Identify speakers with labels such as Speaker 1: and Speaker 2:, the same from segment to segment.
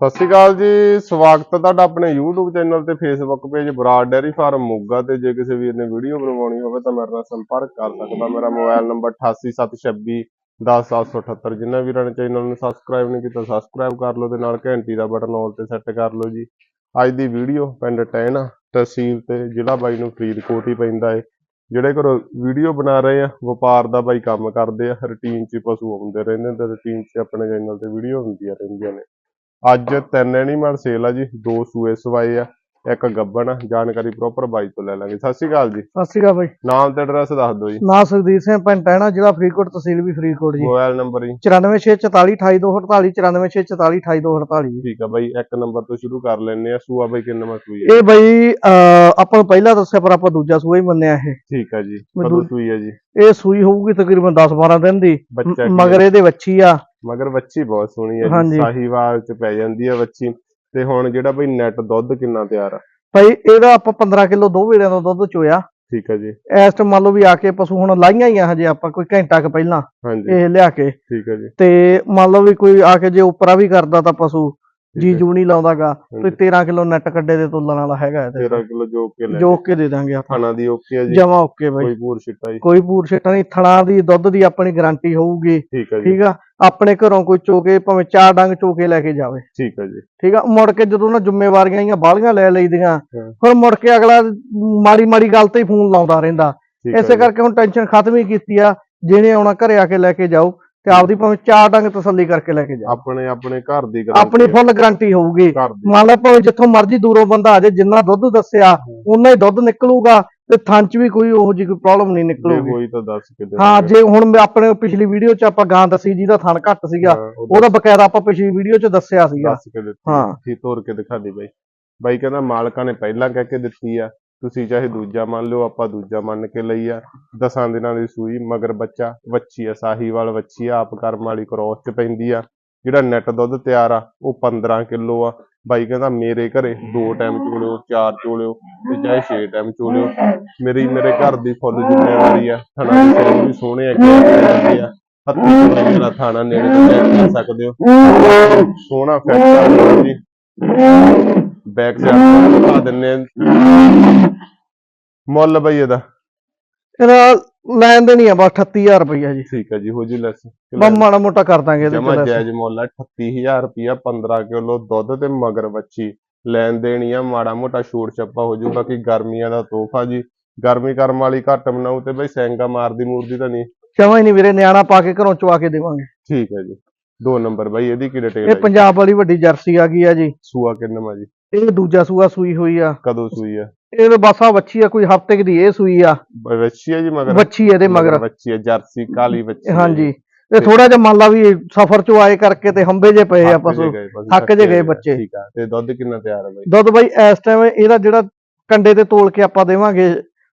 Speaker 1: ਸਤਿ ਸ਼੍ਰੀ ਅਕਾਲ ਜੀ, ਸਵਾਗਤ ਹੈ ਤੁਹਾਡਾ ਆਪਣੇ YouTube ਚੈਨਲ ਤੇ Facebook page Brar dairy farm Moga ਤੇ। ਜੇ ਕਿਸੇ ਵੀਰ ਨੇ ਵੀਡੀਓ ਬਣਵਾਉਣੀ ਹੋਵੇ ਤਾਂ ਮੇਰੇ ਨਾਲ ਸੰਪਰਕ ਕਰ ਸਕਦਾ। ਮੇਰਾ ਮੋਬਾਈਲ ਨੰਬਰ 8876 10778 ਜਿਨ੍ਹਾਂ ਵੀਰਾਂ ਨੇ ਚੈਨਲ ਨੂੰ ਸਬਸਕ੍ਰਾਈਬ ਨਹੀਂ ਕੀਤਾ ਸਬਸਕ੍ਰਾਈਬ ਕਰ ਲਓ ਤੇ ਨਾਲ ਘੰਟੀ ਦਾ ਬਟਨ ਆਲ ਤੇ ਸੈੱਟ ਕਰ ਲਓ ਜੀ। ਅੱਜ ਦੀ ਵੀਡੀਓ ਪਿੰਡ ਟੈਣਾ ਤਹਿਸੀਲ ਤੇ ਜ਼ਿਲ੍ਹਾ ਬਾਈ ਨੂੰ ਫਰੀਦਕੋਟ ਹੀ ਪੈਂਦਾ ਏ। ਜਿਹੜੇ ਘਰੋਂ ਵੀਡੀਓ ਬਣਾ ਰਹੇ ਆ, ਵਪਾਰ ਦਾ ਬਾਈ ਕੰਮ ਕਰਦੇ ਆ ਰੁਟੀਨ 'ਚ ਪਸ਼ੂ ਆਉਂਦੇ ਰਹਿੰਦੇ ਨੇ ਤੇ ਰੁਟੀਨ 'ਚ ਆਪਣੇ ਚੈਨਲ ਤੇ ਵੀਡੀਓ ਹੁੰਦੀਆਂ ਰਹਿੰਦੀਆਂ ਨੇ। ਅੱਜ ਤਿੰਨ ਐਨੀਮਲ ਸੇਲ ਆ ਜੀ ਦੋ ਸੂਏ ਸਵਾਏ ਆ ਇੱਕ ਗੱਬਣ ਆ ਜਾਣਕਾਰੀ ਪ੍ਰੋਪਰ ਬਾਈ ਤੋਂ ਲੈ ਲਾਂਗੇ। ਸਤਿ ਸ਼੍ਰੀ ਅਕਾਲ ਜੀ।
Speaker 2: ਸਤਿ ਸ਼੍ਰੀ ਅਕਾਲ ਬਾਈ।
Speaker 1: ਨਾਮ ਤੇ ਐਡਰੈਸ ਦੱਸ ਦਿਓ ਜੀ।
Speaker 2: ਨਾਂ ਸੁਖਦੀਪ ਸਿੰਘ ਪਿੰਡ ਟਹਿਣਾ ਜ਼ਿਲ੍ਹਾ ਫਰੀਦਕੋਟ ਤਹਿਸੀਲ ਵੀ ਫਰੀਦਕੋਟ ਜੀ।
Speaker 1: ਮੋਬਾਈਲ ਨੰਬਰ ਜੀ।
Speaker 2: 9464428248 9464428248 ਜੀ।
Speaker 1: ਠੀਕ ਆ ਬਾਈ ਇੱਕ ਨੰਬਰ ਤੋਂ ਸ਼ੁਰੂ ਕਰ ਲੈਣੇ ਆ। ਸੂਆ ਬਾਈ ਕਿੰਨਾ ਨੰਬਰ ਸੂਈ
Speaker 2: ਇਹ ਬਾਈ ਆਪਾਂ ਨੂੰ ਪਹਿਲਾਂ ਦੱਸਿਆ ਪਰ ਆਪਾਂ ਦੂਜਾ ਸੂਆ ਹੀ ਮੰਨਿਆ ਇਹ।
Speaker 1: ਠੀਕ ਆ ਜੀ ਕਦੋਂ ਸੂਈ ਆ ਜੀ?
Speaker 2: ਇਹ ਸੂਈ ਹੋਊਗੀ ਤਕਰੀਬਨ 10-12 ਦਿਨ ਦੀ। ਮਗਰ? ਇਹਦੇ ਵੱਛੀ ਆ।
Speaker 1: ਮਗਰ ਬੱਚੀ ਬਹੁਤ ਸੋਹਣੀ ਹੈ ਜੀ
Speaker 2: ਹਾਂਜੀ।
Speaker 1: ਸਾਹੀਵਾਲ ਚ ਪੈ ਜਾਂਦੀ ਹੈ ਬੱਚੀ ਤੇ ਹੁਣ ਜਿਹੜਾ ਬਾਈ ਨੈਟ ਦੁੱਧ ਕਿੰਨਾ ਤਿਆਰ ਆ?
Speaker 2: ਭਾਈ ਇਹਦਾ ਆਪਾਂ 15 ਕਿਲੋ ਦੋ ਵੇਲਿਆਂ ਦਾ ਦੁੱਧ ਚੋਇਆ।
Speaker 1: ਠੀਕ ਆ ਜੀ।
Speaker 2: ਇਸ ਟਾਈਮ ਮੰਨ ਲਓ ਵੀ ਆ ਕੇ ਪਸ਼ੂ ਹੁਣ ਲਾਈਆਂ ਹੀ ਆ ਹਜੇ ਆਪਾਂ ਕੋਈ ਘੰਟਾ ਕੁ ਪਹਿਲਾਂ
Speaker 1: ਹਾਂਜੀ।
Speaker 2: ਇਹ ਲਿਆ ਕੇ।
Speaker 1: ਠੀਕ ਆ ਜੀ।
Speaker 2: ਤੇ ਮੰਨ ਲਓ ਵੀ ਕੋਈ ਆ ਕੇ ਜੇ ਉਪਰਾ ਵੀ ਕਰਦਾ ਤਾਂ ਪਸ਼ੂ ਜੀ। ਜੂ ਨਹੀਂ ਲਾਉਂਦਾਗਾ। ਤੇ
Speaker 1: ਹਾਂਜੀ।
Speaker 2: 13 ਕਿਲੋ ਨੈਟ ਕੱਡੇ ਦੇ ਤੋਲਣ ਵਾਲਾ ਹੈਗਾ ਇਹਦੇ
Speaker 1: 13 ਕਿਲੋ ਜੋ ਕੇ ਲੈ
Speaker 2: ਜੋ ਕੇ ਦੇ ਦਾਂਗੇ ਆਪਾਂ।
Speaker 1: ਖਾਣਾ ਦੀ ਓਕੇ ਆ ਜੀ।
Speaker 2: ਜਮਾ ਓਕੇ ਬਾਈ।
Speaker 1: ਕੋਈ ਪੂਰ ਛਿੱਟਾ ਜੀ।
Speaker 2: ਕੋਈ ਪੂਰ ਛਿੱਟਾ ਨਹੀਂ। ਥਣਾ ਦੀ ਦੁੱਧ ਦੀ ਆਪਣੀ ਗਾਰੰਟੀ ਹੋਊਗੀ।
Speaker 1: ਠੀਕ ਆ ਜੀ।
Speaker 2: ਠੀਕ ਆ? ਆਪਣੇ ਘਰੋਂ ਕੋਈ ਚੋਕੇ ਭਾਵੇਂ ਚਾਰ ਡੰਗ ਚੋਕੇ ਲੈ ਕੇ ਜਾਵੇ।
Speaker 1: ਠੀਕ ਆ ਜੀ।
Speaker 2: ਠੀਕ ਆ? ਮੁੜ ਕੇ ਜਦੋਂ ਨਾ ਜ਼ਿੰਮੇਵਾਰੀਆਂ ਜਾਂ ਬਾਲੀਆਂ ਲੈ ਲਈਦੀਆਂ। ਫਿਰ ਮੁੜ ਕੇ ਅਗਲਾ ਮਾੜੀ ਮਾੜੀ ਗੱਲ ਤੇ ਹੀ ਫੋਨ ਲਾਉਂਦਾ ਰਹਿੰਦਾ। ਇਸੇ। ਕਰਕੇ ਹੁਣ ਟੈਨਸ਼ਨ ਖਤਮ ਹੀ ਕੀਤੀ ਆ। ਜਿਹਨੇ ਆਉਣਾ ਘਰੇ ਆ ਕੇ ਲੈ ਕੇ ਜਾਓ। ਤੇ ਆਪਦੀ ਭਾਵੇਂ ਚਾਰ ਡੰਗ ਤਸੱਲੀ ਕਰਕੇ ਲੈ ਕੇ ਜਾਓ
Speaker 1: ਆਪਣੇ ਆਪਣੇ ਘਰ ਦੀ
Speaker 2: ਆਪਣੀ ਫੁੱਲ ਗਾਰੰਟੀ ਹੋਊਗੀ। ਮੰਨ ਲਾ ਭਾਵੇਂ ਜਿੱਥੋਂ ਮਰਜ਼ੀ ਦੂਰੋਂ ਬੰਦਾ ਆ ਜਾਏ ਜਿੰਨਾ ਦੁੱਧ ਦੱਸਿਆ ਉਨਾ ਹੀ ਦੁੱਧ ਨਿਕਲੂਗਾ ਤੇ ਥਣ ਚ ਵੀ ਕੋਈ ਉਹੋ ਜਿਹੀ ਕੋਈ ਪ੍ਰੋਬਲਮ ਨਹੀਂ
Speaker 1: ਜੇ
Speaker 2: ਨਿਕਲੂਗੀ।
Speaker 1: ਹੋਈ ਤਾਂ ਦੱਸ ਕੇ ਦੇ
Speaker 2: ਹਾਂ ਜੇ ਹੁਣ ਆਪਣੇ ਪਿਛਲੀ ਵੀਡੀਓ 'ਚ ਆਪਾਂ ਗਾਂ ਦੱਸੀ ਜਿਹਦਾ ਥਣ ਘੱਟ ਸੀਗਾ ਉਹਦਾ ਬਕਾਇਦਾ ਆਪਾਂ ਪਿਛਲੀ ਵੀਡੀਓ 'ਚ ਦੱਸਿਆ ਸੀਗਾ। ਹਾਂ।
Speaker 1: ਠੀਕ ਤੋਰ ਕੇ ਦਿਖਾ ਦੇ ਬਾਈ। ਬਾਈ ਕਹਿੰਦਾ ਮਾਲਕਾਂ ਨੇ ਪਹਿਲਾਂ ਕਹਿ ਕੇ ਦਿੱਤੀ ਆ। ਤੁਸੀਂ ਚਾਹੇ ਦੂਜਾ ਮੰਨ ਲਿਓ, ਆਪਾਂ ਦੂਜਾ ਮੰਨ ਕੇ ਲਈ ਆ। ਦਸਾਂ ਦਿਨਾਂ ਦੀ ਸੂਈ, ਮਗਰ ਬੱਚਾ, ਵੱਛੀ ਆ, ਸਾਹੀਵਾਲ ਵੱਛੀ ਆ, ਆਪ ਕਰਮ ਵਾਲੀ ਕ੍ਰੋਸ ਚ ਪੈਂਦੀ ਆ। ਜਿਹੜਾ ਨੈਟ ਦੁੱਧ ਤਿਆਰ ਆ, ਉਹ 15 ਕਿਲੋ ਆ। ਬਾਈ ਕਹਿੰਦਾ, ਮੇਰੇ ਘਰੇ ਦੋ ਟਾਈਮ ਚੋਲਿਓ, ਚਾਰ ਚੋਲਿਓ ਤੇ ਚਾਹੇ ਛੇ ਟਾਈਮ ਚੋਲਿਓ। ਮੇਰੀ, ਮੇਰੇ ਘਰ ਦੀ ਫੁੱਲ ਜ਼ਿੰਮੇਵਾਰੀ ਆ। ਥਣਾ ਵੀ ਸੋਹਣੇ ਆ। ਹੱਥੀ ਮੇਰਾ ਥਾਣਾ ਨੇੜੇ ਤੋਂ ਚੈੱਕ ਸਕਦੇ ਹੋ। ਸੋਹਣਾ ਫਿੱਟ ਜੀ। ਬੈਕ ਸਾਈਡ ਦਿਖਾ ਦਿੰਨੇ ਆ। ਮੁੱਲ ਬਈ ਇਹਦਾ।
Speaker 2: ਇਹਦਾ ਲੈਣ ਦੇਣੀ ਆ ਬਸ 38000 ਰੁਪਈਆ ਜੀ।
Speaker 1: ਠੀਕ ਹੈ ਜੀ ਹੋ ਜੀ ਲੈਸ।
Speaker 2: ਬਸ ਮਾੜਾ ਮੋਟਾ ਕਰ ਦਾਂਗੇ ਇਹਦੇ
Speaker 1: ਜਮਾ ਜਾਇਜ਼ ਮੁੱਲ ਆ 38000 ਰੁਪਿਆ 15 ਕਿਲੋ ਦੁੱਧ ਤੇ ਮਗਰ ਬੱਚੀ ਲੈਣ ਦੇਣੀ ਆ ਮਾੜਾ ਮੋਟਾ ਛੂਟ ਛੱਪਾ ਹੋ ਜਾਊਗਾ ਕਿ ਗਰਮੀਆਂ ਦਾ ਤੋਹਫਾ ਜੀ। ਗਰਮੀ ਕਰਮ ਵਾਲੀ ਘੱਟ ਬਣਾਉ ਤੇ ਬਈ ਸੈਂਗਾ ਮਾਰਦੀ ਮੂਰਦੀ ਤਾਂ ਨਹੀਂ।
Speaker 2: ਜਮਾ ਹੀ ਨਹੀਂ ਵੀਰੇ ਨਿਆਣਾ ਪਾ ਕੇ ਘਰੋਂ ਚਵਾ ਕੇ ਦੇਵਾਂਗੇ।
Speaker 1: ਠੀਕ ਹੈ ਜੀ। ਦੋ ਨੰਬਰ ਬਈ ਇਹਦੀ ਕੀ ਡਿਟੇਲ
Speaker 2: ਇਹ ਪੰਜਾਬ ਵਾਲੀ ਵੱਡੀ ਜਰਸੀ ਆ ਗਈ ਆ ਜੀ।
Speaker 1: ਸੂਆ ਕਿੰਨਾ ਜੀ?
Speaker 2: ਇਹ ਦੂਜਾ ਸੂਆ ਸੂਈ ਹੋਈ ਆ।
Speaker 1: ਕਦੋਂ ਸੂਈ ਆ?
Speaker 2: ਇਹ ਬਸ ਆ ਵੱਛੀ ਆ ਕੋਈ ਹਫ਼ਤੇ ਦੀ ਇਹ ਸੂਈ ਆ।
Speaker 1: ਬ- ਵੱਛੀ ਆ ਜੀ ਮਗਰ?
Speaker 2: ਵੱਛੀ ਇਹਦੇ ਮਗਰ
Speaker 1: ਵੱਛੀ ਆ ਜਰਸੀ ਕਾਲੀ ਆ
Speaker 2: ਹਾਂਜੀ। ਤੇ ਥੋੜਾ ਜਿਹਾ ਮੰਨ ਲਾ ਵੀ ਸਫ਼ਰ ਚੋਂ ਆਏ ਕਰਕੇ ਤੇ ਹੰਬੇ ਜੇ ਪਏ ਆ ਪਸ਼ੂ।
Speaker 1: ਜੇ ਗਏ ਪਸ਼ੂ,
Speaker 2: ਥੱਕ ਜੇ ਗਏ ਬੱਚੇ।
Speaker 1: ਠੀਕ ਆ। ਤੇ ਦੁੱਧ ਕਿੰਨਾ ਤਿਆਰ ਹੈ ਬਈ?
Speaker 2: ਦੁੱਧ ਬਾਈ ਇਸ ਟਾਈਮ ਇਹਦਾ ਜਿਹੜਾ ਕੰਡੇ ਤੇ ਤੋਲ ਕੇ ਆਪਾਂ ਦੇਵਾਂਗੇ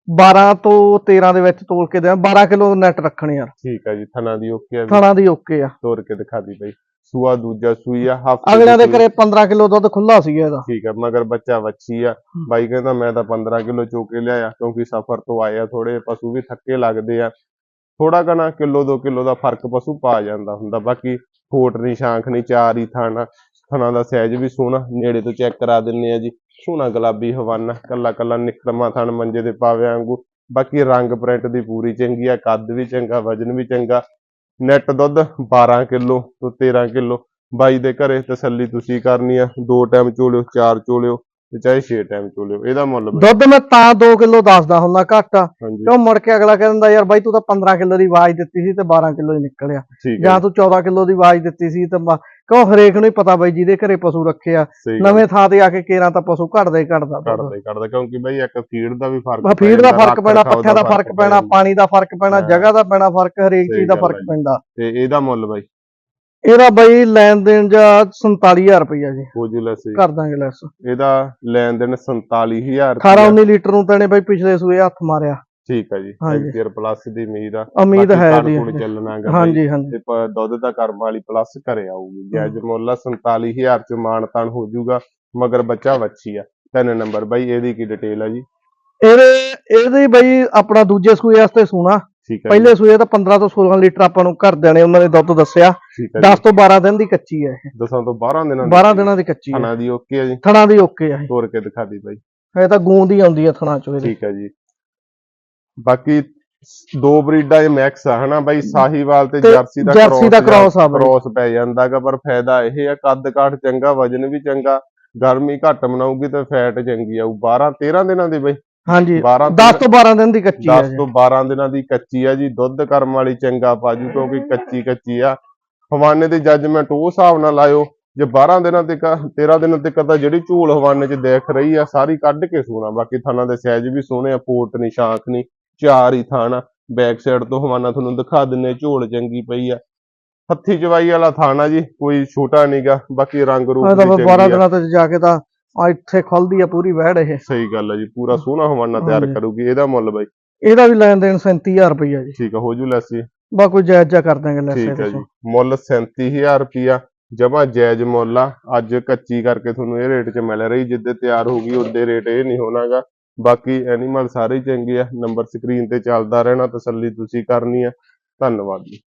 Speaker 2: 12 ਤੋਂ 13 ਦੇ ਵਿੱਚ ਤੋਲ ਕੇ ਦੇਵਾਂ। 12 ਕਿਲੋ ਨੈਟ ਰੱਖਣੇ ਯਾਰ
Speaker 1: ਠੀਕ ਆ ਜੀ ਥਣਾ ਦੀ ਓਕੇ ਆ
Speaker 2: ਥਣਾ ਦੀ ਓਕੇ ਆ।
Speaker 1: ਤੋਰ ਕੇ ਦਿਖਾ ਦੀ ਬਈ। ਸੂਆ ਦੂਜਾ ਸੂਈ ਆ ਹਫ਼ਤੇ
Speaker 2: ਅਗਲਿਆਂ ਦੇ ਘਰੇ 15 ਕਿਲੋ ਦੁੱਧ ਖੁੱਲਾ ਸੀਗਾ ਇਹਦਾ।
Speaker 1: ਠੀਕ ਆ ਮਗਰ ਬੱਚਾ ਵੱਛੀ ਆ। ਬਾਈ ਕਹਿੰਦਾ ਮੈਂ ਤਾਂ 15 ਕਿਲੋ ਚੋ ਕੇ ਲਿਆਇਆ ਕਿਉਂਕਿ ਸਫ਼ਰ ਤੋਂ ਆਏ ਆ ਥੋੜੇ ਪਸ਼ੂ ਵੀ ਥੱਕੇ ਲੱਗਦੇ ਆ। ਥੋੜਾ ਕਨਾ ਕਿਲੋ 2 ਕਿਲੋ ਦਾ ਫ਼ਰਕ ਪਸ਼ੂ ਪਾ ਜਾਂਦਾ ਹੁੰਦਾ। ਬਾਕੀ ਫੋਟ ਨਹੀਂ ਸ਼ਾਂਖ ਨਹੀਂ ਚਾਰ ਹੀ ਥਾਣਾ ਥਣਾ ਦਾ ਸਾਈਜ਼ ਵੀ ਸੋਹਣਾ। ਨੇੜੇ ਤੋਂ ਚੈੱਕ ਕਰਾ ਦਿੰਨੇ ਆ ਜੀ। ਸੋਹਣਾ ਗੁਲਾਬੀ ਹਵਾਨਾ ਕੱਲਾ ਕੱਲਾ ਨਿਕਰਮਾ ਥਣ ਮੰਜੇ ਦੇ ਪਾਵੇ ਵਾਂਗੂ। ਬਾਕੀ ਰੰਗ ਪ੍ਰਿੰਟ ਦੀ ਪੂਰੀ ਚੰਗੀ ਆ ਕੱਦ ਵੀ ਚੰਗਾ ਵਜਨ ਵੀ ਚੰਗਾ। ਨੈਟ ਦੁੱਧ 12 ਕਿਲੋ ਤੋਂ 13 ਕਿਲੋ। ਬਾਈ ਦੇ ਘਰੇ ਤਸੱਲੀ ਤੁਸੀਂ ਕਰਨੀ ਆ। ਦੋ ਟਾਈਮ ਚੋਲਿਓ, ਚਾਰ ਚੋਲਿਓ। ਤੇ ਚਾਹੇ ਛੇ ਟਾਈਮ ਚੋਲਿਓ ਇਹਦਾ ਮੁੱਲ ਬਈ
Speaker 2: ਦੁੱਧ ਮੈਂ ਤਾਂ 2 ਕਿਲੋ ਦੱਸਦਾ ਹੁੰਦਾ ਘੱਟ। ਆ
Speaker 1: ਹਾਂਜੀ।
Speaker 2: ਕਿਉਂ ਮੁੜ ਕੇ ਅਗਲਾ ਕਹਿੰਦਾ ਯਾਰ ਬਾਈ ਤੂੰ ਤਾਂ 15 ਕਿਲੋ ਦੀ ਆਵਾਜ਼ ਦਿੱਤੀ ਸੀ ਤੇ 12 ਕਿਲੋ ਹੀ ਨਿਕਲਿਆ।
Speaker 1: ਠੀਕ ਹੈ
Speaker 2: ਜਾਂ। ਤੂੰ 14 ਕਿਲੋ ਦੀ ਆਵਾਜ਼ ਦਿੱਤੀ ਸੀ ਤੇ ਮ- ਕਿਉਂ ਹਰੇਕ ਨੂੰ ਹੀ ਪਤਾ ਬਾਈ ਜਿਹਦੇ ਘਰੇ ਪਸ਼ੂ ਰੱਖੇ ਆ।
Speaker 1: ਸਹੀ
Speaker 2: ਨਵੇਂ ਥਾਂ ਤੇ ਆ ਕੇ ਕੇਰਾਂ ਤਾਂ ਪਸ਼ੂ ਘਟਦਾ ਹੀ ਘਟਦਾ ਦੁੱਧ।
Speaker 1: ਕੱਢਦਾ ਕੱਢਦਾ ਕਿਉਂਕਿ ਬਈ ਇੱਕ ਫੀਡ ਦਾ ਵੀ ਫ਼ਰਕ
Speaker 2: ਫੀਡ ਦਾ ਫ਼ਰਕ
Speaker 1: ਰੱਖ
Speaker 2: ਪੈਣਾ
Speaker 1: ਰਖਾਵ
Speaker 2: ਪੱਠਿਆਂ ਦਾ ਫ਼ਰਕ ਪੈਣਾ ਪਾਣੀ ਦਾ ਫ਼ਰਕ ਪੈਣਾ
Speaker 1: ਹਾਂ।
Speaker 2: ਜਗ੍ਹਾ ਦਾ ਪੈਣਾ ਫ਼ਰਕ ਹਰੇਕ
Speaker 1: ਸਹੀ
Speaker 2: ਚੀਜ਼ ਦਾ
Speaker 1: ਗੱਲ
Speaker 2: ਫ਼ਰਕ
Speaker 1: ਜੀ।
Speaker 2: ਪੈਂਦਾ।
Speaker 1: ਤੇ ਇਹਦਾ ਮੁੱਲ ਬਈ।
Speaker 2: ਇਹਦਾ ਬਾਈ ਲੈਣ ਦੇਣ ਜਾਂ 47000 ਰੁਪਈਆ ਜੀ।
Speaker 1: ਹੋ ਜੂ ਲੈਸ
Speaker 2: ਕਰ ਦਾਂਗੇ ਲੈਸ
Speaker 1: ਇਹਦਾ ਲੈਣ ਦੇਣ 47000
Speaker 2: 18 19 ਲੀਟਰ ਨੂੰ ਤੈਨੇ ਬਾਈ ਪਿਛਲੇ ਸੂਏ ਹੱਥ ਮਾਰਿਆ।
Speaker 1: ਠੀਕ ਹੈ ਜੀ।
Speaker 2: ਹਾਂਜੀ।
Speaker 1: ਪਲੱਸ ਦੀ ਉਮੀਦ ਆ।
Speaker 2: ਉਮੀਦ
Speaker 1: ਬਾਕੀ
Speaker 2: ਹੈ
Speaker 1: ਘਰ
Speaker 2: ਜੀ।
Speaker 1: ਕੋਲ ਚੱਲਣਾ ਗਾ ਬਈ।
Speaker 2: ਹਾਂਜੀ। ਹਾਂਜੀ
Speaker 1: ਤੇ ਪ- ਦੁੱਧ ਦਾ ਕਰਮ ਵਾਲੀ ਪਲੱਸ ਘਰੇ ਆਊਗੀ। ਜਾਇਜ਼ ਮੁੱਲ ਆ 47000 ਚ ਮਾਣ ਤਾਣ ਹੋ ਜਾਊਗਾ ਮਗਰ ਬੱਚਾ ਵੱਛੀ ਆ। ਤਿੰਨ ਨੰਬਰ ਬਾਈ ਇਹਦੀ ਕੀ ਡਿਟੇਲ ਆ ਜੀ?
Speaker 2: ਇਹਦੇ ਇਹਦੇ ਬਾਈ ਆਪਣਾ ਦੂਜੇ ਸੂਏ ਵਾਸਤੇ ਸੂਣਾ
Speaker 1: ਠੀਕ ਹੈ
Speaker 2: ਪਹਿਲੇ ਸੂਏ ਤਾਂ 15 ਤੋਂ 16 ਲੀਟਰ ਆਪਾਂ ਨੂੰ ਘਰਦਿਆਂ ਨੇ ਉਹਨਾਂ ਨੇ ਦੁੱਧ ਦੱਸਿਆ।
Speaker 1: ਜੀ, ਠੀਕ ਹੈ
Speaker 2: 10 ਤੋਂ 12 ਦਿਨ ਦੀ ਕੱਚੀ ਹੈ ਇਹ।
Speaker 1: 10 ਤੋਂ 12 ਦਿਨਾਂ
Speaker 2: 12 ਦਿਨਾਂ ਦੀ ਕੱਚੀ ਹੈ।
Speaker 1: ਖਾਣਾ ਦੀ ਓਕੇ ਹੈ ਜੀ।
Speaker 2: ਥਣਾ ਦੀ ਓਕੇ ਆ
Speaker 1: ਤੋੜ ਕੇ ਦਿਖਾ ਦੀ ਬਾਈ।
Speaker 2: ਇਹ ਇਹ ਤਾਂ ਗੂੰਦ ਹੀ ਆਉਂਦੀ ਆ ਥਣਾ ਚੋਂ ਇਹਦੇ।
Speaker 1: ਠੀਕ ਹੈ ਜੀ। ਬਾਕੀ ਦੋ ਬਰੀਡਾਂ ਇਹ ਮੈਕਸ ਆ ਹਨਾ ਬਾਈ? ਸਾਹੀਵਾਲ ਤੇ ਜਰਸੀ ਦਾ
Speaker 2: ਜਰਸੀ ਦਾ cross ਆ।
Speaker 1: ਕ੍ਰੋਸ ਪੈ ਜਾਂਦਾਗਾ ਪਰ ਫਾਇਦਾ ਇਹ ਆ ਕੱਦ ਕਾਠ ਚੰਗਾ ਵਜਨ ਵੀ ਚੰਗਾ ਗਰਮੀ ਘੱਟ ਮਨਾਊਗੀ ਤੇ ਫੈਟ ਚੰਗੀ ਆਊ। 12 13 ਦਿਨਾਂ ਦੀ ਬਾਈ।
Speaker 2: ਹਾਂਜੀ
Speaker 1: 12
Speaker 2: 10 ਤੋਂ 12 ਦਿਨ ਦੀ ਕੱਚੀ ਹੈ
Speaker 1: 10 ਤੋਂ 12 ਦਿਨਾਂ ਦੀ ਕੱਚੀ ਆ ਜੀ ਦੁੱਧ ਕਰਮ ਵਾਲੀ ਚੰਗਾ ਪਾਜੂ ਕਿਉਂਕਿ ਕੱਚੀ ਕੱਚੀ ਆ। ਹਵਾਨੇ ਦੀ ਜੱਜਮੈਂਟ ਉਹ ਹਿਸਾਬ ਨਾਲ ਲਾਇਓ ਜੇ 12 ਦਿਨਾਂ ਤੱਕ 13 ਦਿਨਾਂ ਤੱਕ ਤਾਂ ਜਿਹੜੀ ਝੂਲ ਹਵਾਨੇ 'ਚ ਦੇਖ ਰਹੀ ਆ ਸਾਰੀ ਕੱਢ ਕੇ ਸੋਣਾ। ਬਾਕੀ ਥਾਣਾ ਦੇ ਸਾਈਜ਼ ਵੀ ਸੋਹਣੇ ਆ ਪੋਰਟ ਨਹੀਂ ਸ਼ਾਂਖ ਨਹੀਂ ਚਾਰ ਹੀ ਥਾਣਾ ਬੈਕ ਸਾਈਡ ਤੋਂ ਹਵਾਨਾ ਤੁਹਾਨੂੰ ਦਿਖਾ ਦਿੰਨੇ ਝੋਲ ਚੰਗੀ ਪਈ ਆ। ਹੱਥੀ ਚਵਾਈ ਵਾਲਾ ਥਾਣਾ ਜੀ ਕੋਈ ਛੋਟਾ ਨਹੀਂਗਾ ਬਾਕੀ ਰੰਗ ਰੂਪ ਵੀ
Speaker 2: 12
Speaker 1: ਚੰਗੀ ਆ।
Speaker 2: ਦਿਨਾਂ ਤੇ ਜਾ ਕੇ ਤਾਂ ਆ ਇੱਥੇ ਖੁੱਲਦੀ ਆ ਪੂਰੀ ਵਹਿੜ ਇਹ।
Speaker 1: ਸਹੀ ਗੱਲ ਆ ਜੀ ਪੂਰਾ ਸੋਹਣਾ ਹਵਾਨਾ ਤਿਆਰ
Speaker 2: ਹਾਂਜੀ।
Speaker 1: ਕਰੂਗੀ ਇਹਦਾ ਮੁੱਲ ਬਾਈ?
Speaker 2: ਇਹਦਾ ਵੀ ਲੈਣ ਦੇਣ 37000 ਰੁਪਈਆ ਜੀ।
Speaker 1: ਠੀਕ ਆ ਹੋ ਜੂ ਲੈਸੀ।
Speaker 2: ਬਾ ਕੋਈ ਜਾਇਜ਼ ਜਾ ਕਰ ਦਾਂਗੇ ਲੈਸੇ
Speaker 1: ਠੀਕ ਹੈ ਜੀ ਮੁੱਲ 37000 ਰੁਪਿਆ ਜਮਾ ਜਾਇਜ਼ ਮੁੱਲ ਆ। ਅੱਜ ਕੱਚੀ ਕਰਕੇ ਤੁਹਾਨੂੰ ਇਹ ਰੇਟ 'ਚ ਮਿਲ ਰਹੀ ਜਿੱਦੇ ਤਿਆਰ ਹੋਊਗੀ ਉਹਦੇ ਰੇਟ ਇਹ ਨਹੀਂ ਹੋਣਾਗਾ। ਬਾਕੀ ਐਨੀਮਲ ਸਾਰੇ ਹੀ ਚੰਗੇ ਆ ਨੰਬਰ ਸਕਰੀਨ ਤੇ ਚੱਲਦਾ ਰਹਿਣਾ ਤਸੱਲੀ ਤੁਸੀਂ ਕਰਨੀ ਆ। ਧੰਨਵਾਦ ਜੀ।